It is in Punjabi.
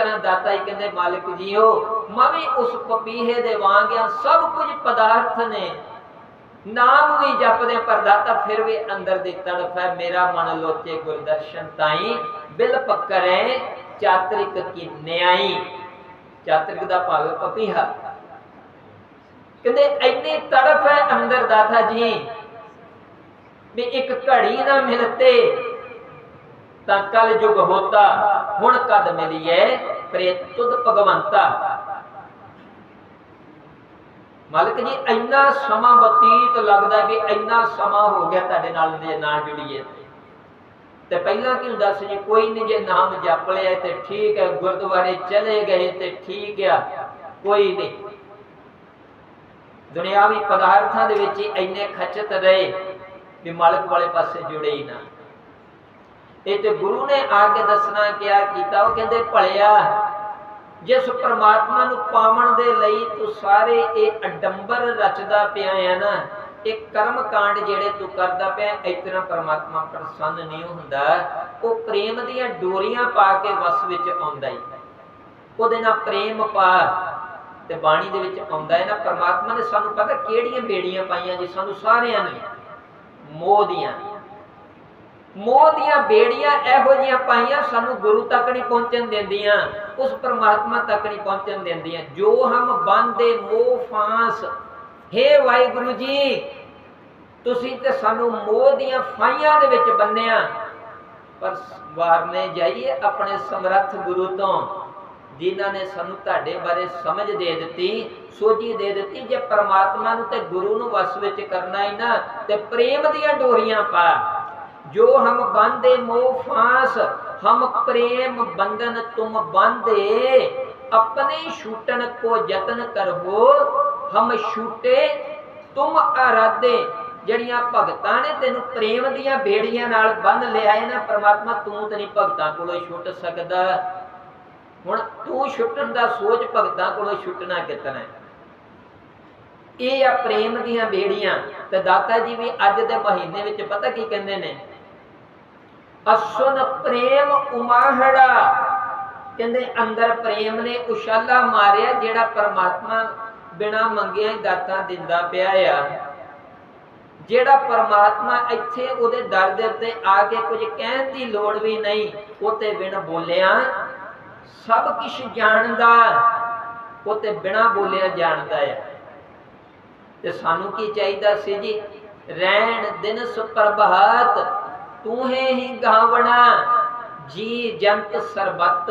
ਤਰ੍ਹਾਂ ਦਾਤਾ ਜੀ ਕਹਿੰਦੇ, ਮਾਲਕ ਜੀਓ ਮੈਂ ਵੀ ਉਸ ਪਪੀਹੇ ਦੇ ਵਾਂਗ ਸਭ ਕੁਝ ਪਦਾਰਥ ਨੇ। ਨਾਮ ਵੀ ਜਪਦੇ ਪਰ ਦਾਤਾ ਫਿਰ ਵੀ ਅੰਦਰ ਦੀ ਤੜਫ ਹੈ। ਮੇਰਾ ਮਨ ਲੋਚੇ ਗੁਰਦਰਸ਼ਨ ਤਾਈ, ਬਿਲ ਪੱਕਰੇ ਚਾਤਰਿਕ ਕੀ ਨਿਆਈ। ਚਾਤਰਿਕ ਦਾ ਭਾਵ ਹੈ ਪਪੀਹਾ। ਕਹਿੰਦੇ, ਇੰਨੀ ਤੜਫ ਹੈ ਅੰਦਰ ਦਾਤਾ ਜੀ, ਵੀ ਇੱਕ ਘੜੀ ਨਾ ਮਿਲਤੇ। ਤਾਂ ਕਲ ਯੁਗ ਹੋਤਾ, ਹੁਣ ਕਦ ਮਿਲੀਏ ਪ੍ਰੇਤੁਦ ਭਗਵੰਤਾ। ਮਾਲਕ ਜੀ, ਇੰਨਾ ਸਮਾਂ ਬਤੀਤ ਲੱਗਦਾ ਵੀ ਇੰਨਾ ਸਮਾਂ ਹੋ ਗਿਆ ਤੁਹਾਡੇ ਨਾਲ ਜੇ ਨਾ ਜੁੜੀਏ ਤੇ ਪਹਿਲਾਂ ਕੀ ਹੁੰਦਾ ਸੀ ਜੀ, ਕੋਈ ਨਹੀਂ ਜੇ ਨਾਮ ਜਪ ਲਿਆ ਤੇ ਠੀਕ ਹੈ, ਗੁਰਦੁਆਰੇ ਚਲੇ ਗਏ ਤੇ ਠੀਕ ਆ, ਕੋਈ ਨਹੀਂ ਦੁਨਿਆਵੀ ਪਦਾਰਥਾਂ ਦੇ ਵਿੱਚ ਇੰਨੇ ਖਚਤ ਰਹੇ ਵੀ ਮਾਲਕ ਵਾਲੇ ਪਾਸੇ ਜੁੜੇ ਹੀ ਨਾ। ਇਹ ਤੇ ਗੁਰੂ ਨੇ ਆ ਕੇ ਦੱਸਣਾ ਕਿਹਾ ਕੀਤਾ। ਉਹ ਕਹਿੰਦੇ, ਭਲਿਆ, ਜਿਸ ਪ੍ਰਮਾਤਮਾ ਨੂੰ ਪਾਵਣ ਦੇ ਲਈ ਤੂੰ ਸਾਰੇ ਇਹ ਅਡੰਬਰ ਰਚਦਾ ਪਿਆ ਹੈ ਨਾ, ਇਹ ਕਰਮ ਕਾਂਡ ਜਿਹੜੇ ਤੂੰ ਕਰਦਾ ਪਿਆ ਇਤਨਾ ਪ੍ਰਮਾਤਮਾ ਪ੍ਰਸੰਨ ਨਹੀਂ ਹੁੰਦਾ। ਉਹ ਪ੍ਰੇਮ ਦੀਆਂ ਡੋਰੀਆਂ ਪਾ ਕੇ ਵਸ ਵਿੱਚ ਆਉਂਦਾ ਹੀ ਉਹਦੇ ਨਾਲ ਪ੍ਰੇਮ ਪਾ ਤੇ ਬਾਣੀ ਦੇ ਵਿੱਚ ਆਉਂਦਾ ਹੈ ਨਾ, ਪ੍ਰਮਾਤਮਾ ਨੇ ਸਾਨੂੰ ਪਤਾ ਕਿਹੜੀਆਂ ਬੇੜੀਆਂ ਪਾਈਆਂ ਜੀ, ਸਾਨੂੰ ਸਾਰਿਆਂ ਨੇ, ਮੋਹ ਦੀਆਂ। ਮੋਹ ਦੀਆਂ ਬੇੜੀਆਂ ਇਹੋ ਜੀਆਂ ਪਾਈਆਂ ਸਾਨੂੰ ਗੁਰੂ ਤੱਕ ਨਹੀਂ ਪਹੁੰਚਣ ਦਿੰਦੀਆਂ, ਉਸ ਪ੍ਰਮਾਤਮਾ ਤੱਕ ਨਹੀਂ ਪਹੁੰਚਣ ਦਿੰਦੀਆਂ। ਜੋ ਹਮ ਬੰਦੇ ਮੋਹ ਫਾਂਸ। हे ਵਾਹਿਗੁਰੂ ਜੀ, ਤੁਸੀਂ ਤੇ ਸਾਨੂੰ ਮੋਹ ਦੀਆਂ ਫਾਈਆਂ ਦੇ ਵਿੱਚ ਬੰਨਿਆ ਪਰ ਵਾਰਨੇ ਜਾਈਏ ਆਪਣੇ ਸਮਰੱਥ ਗੁਰੂ ਤੋਂ, ਜਿਨ੍ਹਾਂ ਨੇ ਸਾਨੂੰ ਤੁਹਾਡੇ ਬਾਰੇ ਸਮਝ ਦੇ ਦਿੱਤੀ, ਸੋਝੀ ਦੇ ਦਿੱਤੀ, ਜੇ ਪ੍ਰਮਾਤਮਾ ਨੂੰ ਤੇ ਗੁਰੂ ਨੂੰ ਵਸ ਵਿੱਚ ਕਰਨਾ ਹੀ ਨਾ, ਤੇ ਪ੍ਰੇਮ ਦੀਆਂ ਡੋਰੀਆਂ ਪਾ। जो हम बांधे मोह फांस हम प्रेम बंधन तुम बांधे अपने छूटन को यत्न करबो हम छूटे ਤੁਮ ਆਰਾਧੇ ਜਿਹੜੀਆਂ ਭਗਤਾਂ ਨੇ ਤੈਨੂੰ ਪ੍ਰੇਮ ਦੀਆਂ ਬੇੜੀਆਂ ਨਾਲ ਬੰਨ ਲਿਆ ਹੈ ਨਾ ਪ੍ਰਮਾਤਮਾ ਤੂੰ ਤੇ ਨਹੀਂ ਭਗਤਾਂ ਕੋਲੋਂ ਛੁੱਟ ਸਕਦਾ ਹੁਣ ਤੂੰ ਛੁੱਟਣ ਦਾ ਸੋਚ ਭਗਤਾਂ ਕੋਲੋਂ ਛੁੱਟਣਾ ਕਿਤਨਾ ਹੈ ਇਹ ਆ ਪ੍ਰੇਮ ਦੀਆਂ ਬੇੜੀਆਂ ਤੇ ਦਾਤਾ ਜੀ ਵੀ ਅੱਜ ਦੇ ਮਹੀਨੇ ਵਿੱਚ ਪਤਾ ਕੀ ਕਹਿੰਦੇ ਨੇ ਅਸੁਨ ਪ੍ਰੇਮ ਉਮਾਹੜਾ। ਕਹਿੰਦੇ ਅੰਦਰ ਪ੍ਰੇਮ ਨੇ ਉਸ਼ਾਲਾ ਮਾਰਿਆ, ਜਿਹੜਾ ਪਰਮਾਤਮਾ ਬਿਨਾ ਮੰਗਿਆ ਹੀ ਦਾਤਾ ਦਿੰਦਾ ਪਿਆ ਆ। ਜਿਹੜਾ ਪਰਮਾਤਮਾ ਇੱਥੇ ਉਹਦੇ ਦਰ ਦੇ ਉੱਤੇ ਆ ਕੇ ਕੁਝ ਕਹਿਣ ਦੀ ਲੋੜ ਵੀ ਨਹੀਂ, ਉਹ ਤੇ ਬਿਨ ਬੋਲਿਆ। ਸਭ ਕੁਝ ਜਾਣਦਾ, ਉਹ ਤੇ ਬਿਨਾ ਬੋਲਿਆ ਜਾਣਦਾ ਹੈ ਤੇ ਸਾਨੂੰ ਕੀ ਚਾਹੀਦਾ ਸੀ ਜੀ? ਰਹਿਣ, ਦਿਨ ਸੁਪਰਭਾਤ ਤੂੰ ਹੈ ਹੀ ਗਾਵਣਾ ਜੀ ਜੰਤ ਸਰਬਤ